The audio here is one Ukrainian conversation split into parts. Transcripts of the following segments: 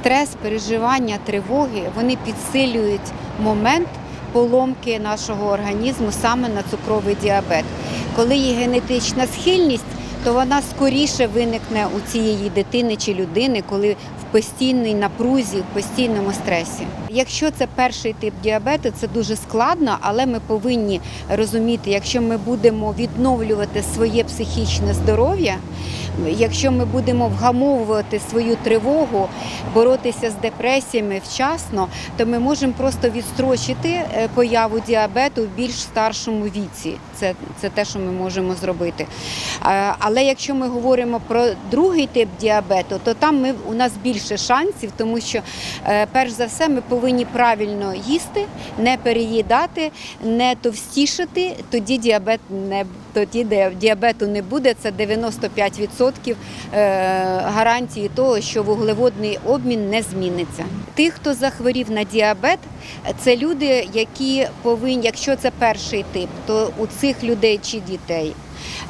стрес, переживання, тривоги вони підсилюють момент поломки нашого організму саме на цукровий діабет. Коли є генетична схильність, то вона скоріше виникне у цієї дитини чи людини, коли в постійній напрузі, в постійному стресі. Якщо це перший тип діабету, це дуже складно, але ми повинні розуміти, якщо ми будемо відновлювати своє психічне здоров'я, якщо ми будемо вгамовувати свою тривогу, боротися з депресіями вчасно, то ми можемо просто відстрочити е, появу діабету в більш старшому віці. Це, це те, що ми можемо зробити. Е, Але якщо ми говоримо про другий тип діабету, то там ми, у нас більше шансів, тому що е, перш за все ми повинні правильно їсти, не переїдати, не товстішати, тоді діабет не тоді діабету не буде. Це 95% е, гарантії того, що вуглеводний обмін не зміниться. Тих, хто захворів на діабет, це люди, які повинні, якщо це перший тип, то у цих людей чи дітей.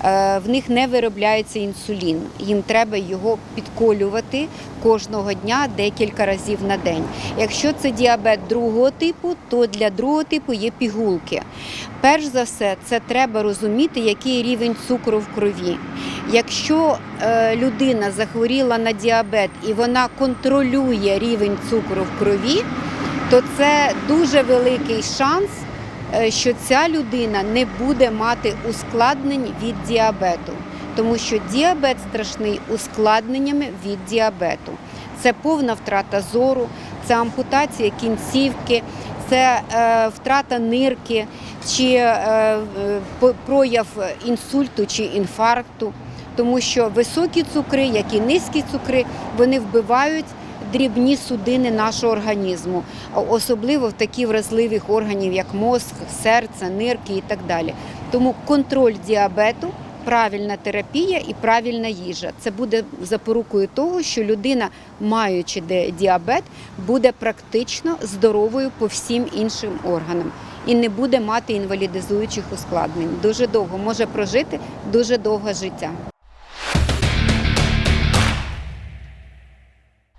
Е, В них не виробляється інсулін. Їм треба його підколювати кожного дня декілька разів на день. Якщо це діабет другого типу, то для другого типу є пігулки. Перш за все, це треба розуміти, який рівень цукру в крові. Якщо е, людина захворіла на діабет і вона контролює рівень цукру в крові, то це дуже великий шанс, що ця людина не буде мати ускладнень від діабету, тому що діабет страшний ускладненнями від діабету. Це повна втрата зору, це ампутація кінцівки, це е, втрата нирки чи е, е, прояв інсульту чи інфаркту, тому що високі цукри, як і низькі цукри, вони вбивають дрібні судини нашого організму, особливо в такі вразливих органів, як мозк, серце, нирки і так далі. Тому контроль діабету. Правильна терапія і правильна їжа це буде запорукою того, що людина, маючи діабет, буде практично здоровою по всім іншим органам і не буде мати інвалідизуючих ускладнень. Дуже довго може прожити дуже довге життя.